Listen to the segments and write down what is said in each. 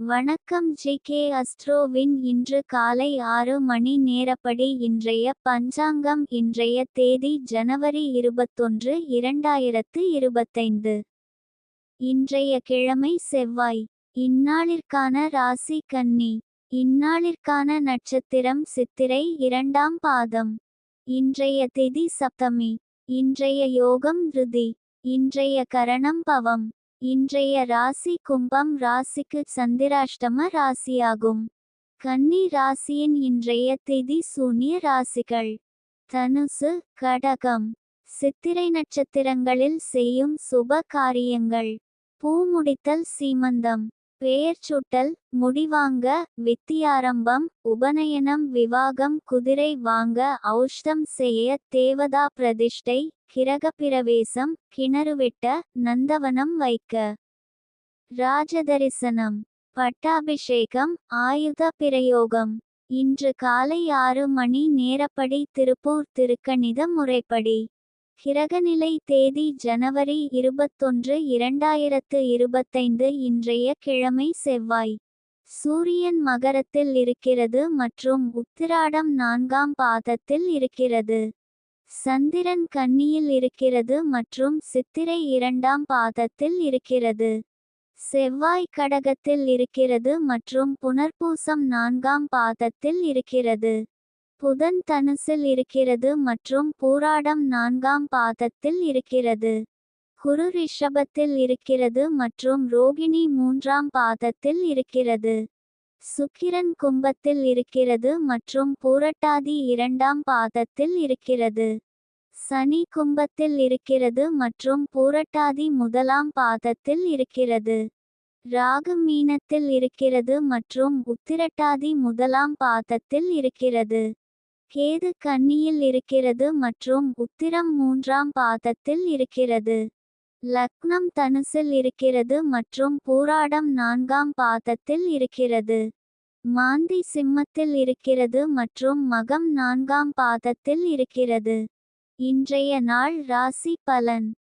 வணக்கம் G K அஸ்ட்ரோவின் இன்று காலை ஆறு மணி நேரப்படி இன்றைய பஞ்சாங்கம் இன்றைய தேதி ஜனவரி இருபத்தொன்று இரண்டாயிரத்து இருபத்தைந்து. இன்றைய கிழமை செவ்வாய். இந்நாளிற்கான ராசி கன்னி. இந்நாளிற்கான நட்சத்திரம் சித்திரை இரண்டாம் பாதம். இன்றைய திதி சப்தமி. இன்றைய யோகம் ருதி. இன்றைய கரணம் பவம். இன்றைய ராசி கும்பம் ராசிக்கு சந்திராஷ்டம ராசியாகும். கன்னி ராசியின் இன்றைய திதி சூனிய ராசிகள். தனுசு கடகம். சித்திரை நட்சத்திரங்களில் செய்யும் சுப காரியங்கள். பூ முடித்தல் சீமந்தம். பெயர் சூட்டல் முடிவாங்க வித்தியாரம்பம் உபநயனம் விவாகம் குதிரை வாங்க ஔஷ்தம் செய்ய தேவதா பிரதிஷ்டை கிரகப்பிரவேசம் கிணறு வெட்ட நந்தவனம் வைக்க. ராஜதரிசனம் பட்டாபிஷேகம் ஆயுத பிரயோகம். இன்று காலை ஆறு மணி நேரப்படி திருப்பூர் திருக்கணித முறைப்படி. கிரகநிலை தேதி ஜனவரி இருபத்தொன்று இரண்டாயிரத்து இருபத்தைந்து இன்றைய கிழமை செவ்வாய். சூரியன் மகரத்தில் இருக்கிறது மற்றும் உத்திராடம் நான்காம் பாதத்தில் இருக்கிறது. சந்திரன் கன்னியில் இருக்கிறது மற்றும் சித்திரை இரண்டாம் பாதத்தில் இருக்கிறது. செவ்வாய் கடகத்தில் இருக்கிறது மற்றும் புனர்பூசம் நான்காம் பாதத்தில் இருக்கிறது. புதன் தனுசில் இருக்கிறது மற்றும் பூராடம் நான்காம் பாதத்தில் இருக்கிறது. குரு ரிஷபத்தில் இருக்கிறது மற்றும் ரோகிணி மூன்றாம் பாதத்தில் இருக்கிறது. சுக்கிரன் கும்பத்தில் இருக்கிறது மற்றும் பூரட்டாதி இரண்டாம் பாதத்தில் இருக்கிறது. சனி கும்பத்தில் இருக்கிறது மற்றும் பூரட்டாதி முதலாம் பாதத்தில் இருக்கிறது. ராகு மீனத்தில் இருக்கிறது மற்றும் உத்திரட்டாதி முதலாம் பாதத்தில் இருக்கிறது. கேது கன்னியில் இருக்கிறது மற்றும் உத்திரம் மூன்றாம் பாதத்தில் இருக்கிறது. லக்னம் தனுசில் இருக்கிறது மற்றும் பூராடம் நான்காம் பாதத்தில் இருக்கிறது. மாந்தி சிம்மத்தில் இருக்கிறது மற்றும் மகம் நான்காம் பாதத்தில் இருக்கிறது. இன்றைய நாள் ராசி பலன்.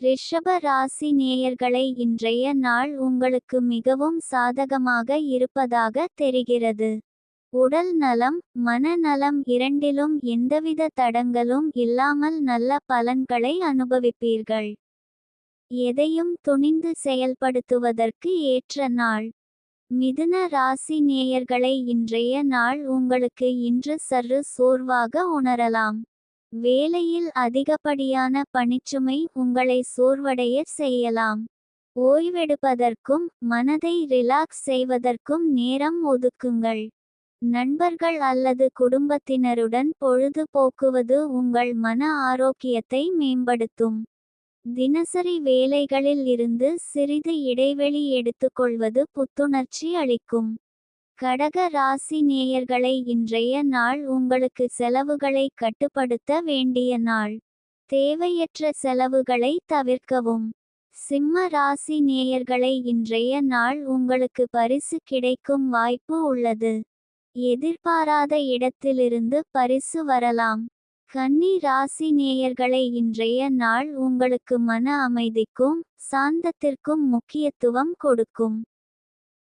ரிஷப ராசி நேயர்களை இன்றைய நாள் உங்களுக்கு மிகவும் சாதகமாக இருப்பதாக தெரிகிறது. உடல் நலம் மனநலம் இரண்டிலும் எந்தவித தடங்களும் இல்லாமல் நல்ல பலன்களை அனுபவிப்பீர்கள். எதையும் துணிந்து செயல்படுத்துவதற்கு ஏற்ற நாள். மிதுன ராசி நேயர்களை இன்றைய நாள் உங்களுக்கு இன்று சற்று சோர்வாக உணரலாம். வேலையில் அதிகப்படியான பணிச்சுமை உங்களை சோர்வடைய செய்யலாம். ஓய்வெடுப்பதற்கும் மனதை ரிலாக்ஸ் செய்வதற்கும் நேரம் ஒதுக்குங்கள். நண்பர்கள் அல்லது குடும்பத்தினருடன் பொழுது போக்குவது உங்கள் மன ஆரோக்கியத்தை மேம்படுத்தும். தினசரி வேலைகளில் இருந்து சிறிது இடைவெளி எடுத்துக்கொள்வது புத்துணர்ச்சி அளிக்கும். கடக ராசி நேயர்களை இன்றைய நாள் உங்களுக்கு செலவுகளை கட்டுப்படுத்த வேண்டிய நாள். தேவையற்ற செலவுகளை தவிர்க்கவும். சிம்ம ராசி நேயர்களை இன்றைய நாள் உங்களுக்கு பரிசு கிடைக்கும் வாய்ப்பு உள்ளது. எதிர்பாராத இடத்திலிருந்து பரிசு வரலாம். கன்னி ராசி நேயர்களை இன்றைய நாள் உங்களுக்கு மன அமைதிக்கும் சாந்தத்திற்கும் முக்கியத்துவம் கொடுக்கும்.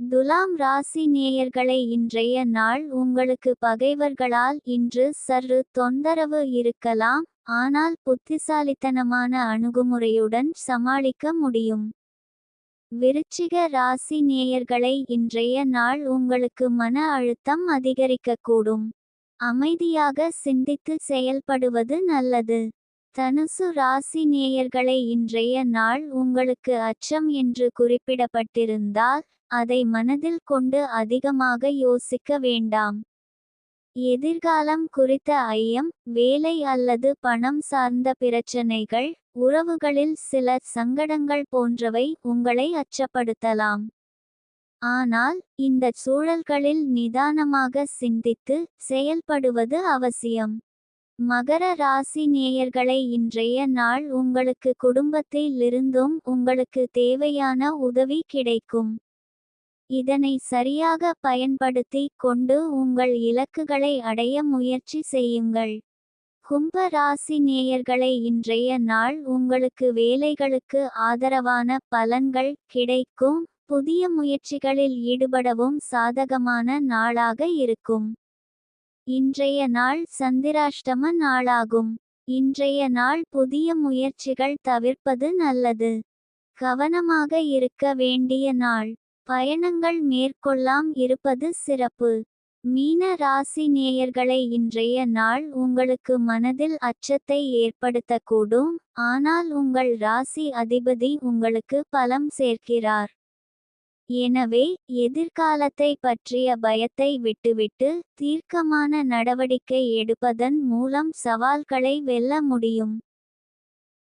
துலாம் ராசி நேயர்களை இன்றைய நாள் உங்களுக்கு பகைவர்களால் இன்று சற்று தொந்தரவு இருக்கலாம் ஆனால் புத்திசாலித்தனமான அணுகுமுறையுடன் சமாளிக்க முடியும். விருச்சிக ராசி நேயர்களை இன்றைய நாள் உங்களுக்கு மன அழுத்தம் அதிகரிக்கக்கூடும். அமைதியாக சிந்தித்து செயல்படுவது நல்லது. தனுசு ராசி நேயர்களை இன்றைய நாள் உங்களுக்கு அச்சம் என்று குறிப்பிடப்பட்டிருந்தால் அதை மனதில் கொண்டு அதிகமாக யோசிக்க வேண்டாம். எதிர்காலம் குறித்த ஐயம் வேலை அல்லது பணம் சார்ந்த பிரச்சனைகள் உறவுகளில் சில சங்கடங்கள் போன்றவை உங்களை அச்சப்படுத்தலாம். ஆனால் இந்த சூழல்களில் நிதானமாக சிந்தித்து செயல்படுவது அவசியம். மகர ராசி நேயர்களை இன்றைய நாள் உங்களுக்கு குடும்பத்திலிருந்தும் உங்களுக்கு தேவையான உதவி கிடைக்கும். இதனை சரியாக பயன்படுத்தி கொண்டு உங்கள் இலக்குகளை அடைய முயற்சி செய்யுங்கள். கும்ப ராசி நேயர்களை இன்றைய நாள் உங்களுக்கு வேலைகளுக்கு ஆதரவான பலன்கள் கிடைக்கும். புதிய முயற்சிகளில் ஈடுபடவும் சாதகமான நாளாக இருக்கும். இன்றைய நாள் சந்திராஷ்டம நாளாகும். இன்றைய நாள் புதிய முயற்சிகள் தவிர்ப்பது நல்லது. கவனமாக இருக்க வேண்டிய நாள். பயணங்கள் மேற்கொள்ளாம் இருப்பது சிறப்பு. மீன ராசி நேயர்களை இன்றைய நாள் உங்களுக்கு மனதில் அச்சத்தை ஏற்படுத்தக்கூடும். ஆனால் உங்கள் ராசி அதிபதி உங்களுக்கு பலம் சேர்க்கிறார். எனவே எதிர்காலத்தை பற்றிய பயத்தை விட்டுவிட்டு தீர்க்கமான நடவடிக்கை எடுப்பதன் மூலம் சவால்களை வெல்ல முடியும்.